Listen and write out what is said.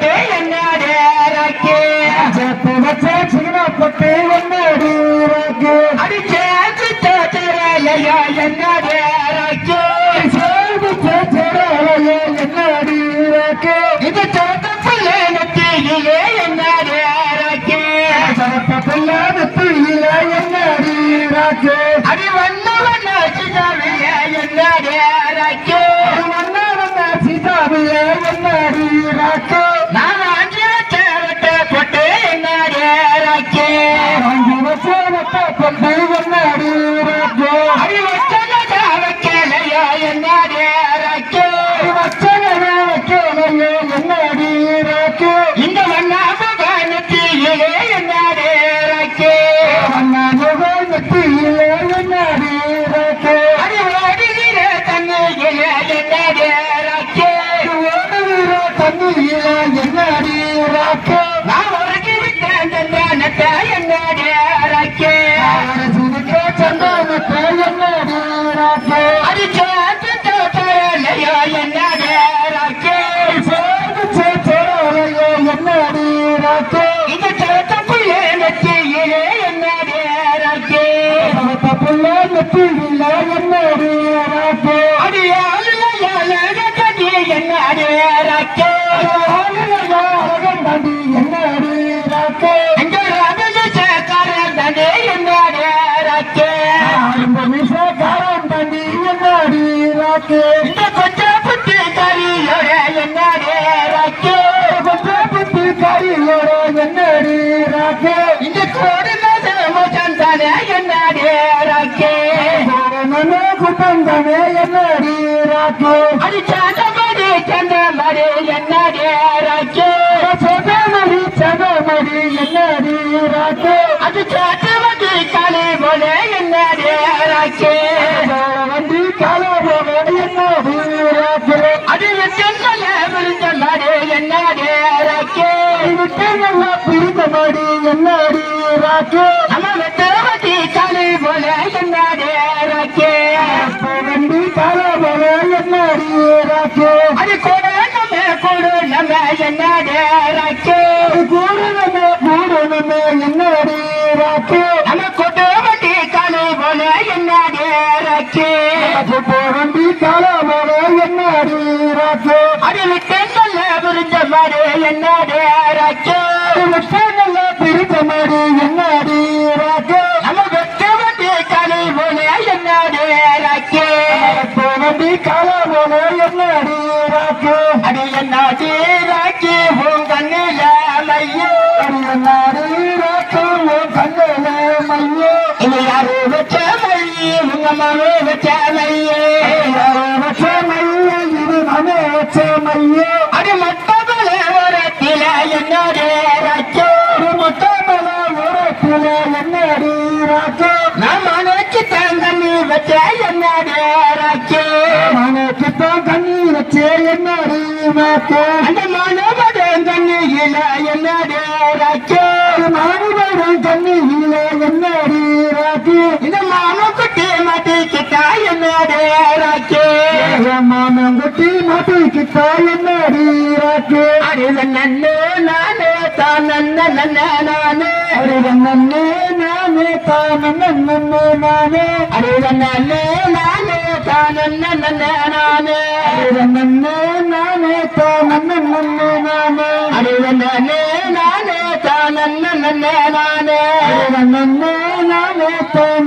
பொட்டு என்னடே சேர்த்து வச்ச சின்ன பொட்டு என்னடி அடிச்சே தோச்சரையா என்னடே என்னடி இது தோட்ட பிள்ளை நெத்தியிலே என்னடே ராக்கி சரப்ப பிள்ளாத துயில என்னடி ராக்கு ஏழு கட்டி என்னடே ராக்கி தாண்டி ராக்கு இந்த கொஞ்சம் புத்தி கரியோட என்னடே ராக்கி? புத்தி காரியோட என்னடி ராக்கு? இந்த கோடு மோசம் தானே என்னடே ராக்கி? குட்டம் தானே என்னடி ராக்கு? அது சாந்தமடி சந்தமடி என்னடே ராக்கி? சதமடி சதமடி என்னடி ராக்கு? அது சாத்தமடி காலி போல என்னடே ராக்கி? ராக்கி விட்டேங்கல்ல பிரிந்த மடி என்னடி ராக்கு? நம்ம வெட்டவதி காலி போல என்னடே ராக்கி? வண்டி கால போல என்னடி ராக்கு? அது கூட நம்ம கூட நம்ம என்னடே ராக்கி? கூடனமே கூடனமே என்னடி ராக்கு? நம்ம கொட்டு வண்டி காலி போல என்னடே ராக்கி? வண்டி கால போல என்னடி ராக்கு? அது விழுந்த மாடு என்னடே விட்டேங்கல்ல பிரிந்த மடி என்னடி ராக்கு நம்ம காலி என்னடே ராக்கி வண்டி கால போல என்னடி ராக்கு அது என்னடே ராக்கி உன் கண்ணில மையோ? என்னடி ராக்கு உன் கண்ணில மையோ? இது யாரு வச்ச மையி? உங்க மனு வச்ச மையே? யாரோ வச்ச மையோ? இது நானே வச்ச மையோ? என்னடி ராக்கு நான் மனக்கு தங்கண்ணி வச்ச என்னடே ராக்கி மனக்குத்தான் கண்ணி வச்சே என்னடி ராக்கு அந்த மனபட கண்ணியில என்னடே ராக்கி மாறுபடும் கண்ணி இல்ல என்னடி ராக்கு இந்த மாமக்குட்டி மாட்டிக்கிட்டா என்னடே ராக்கி மாமன் குட்டி மாட்டிக்கிட்டா என்னடி ராக்கு அறிவு நன்னு நானே தான் நன்ன நன்ன நானே அறிவு நன்னே நானே தானே நன்னே நானே அறிவு நன்னு நானே தான் நன்ன நன்ன நானே அறிவு நன்னே நானே தானே நன்னே நானே அறிவு நன்னு நானே தான்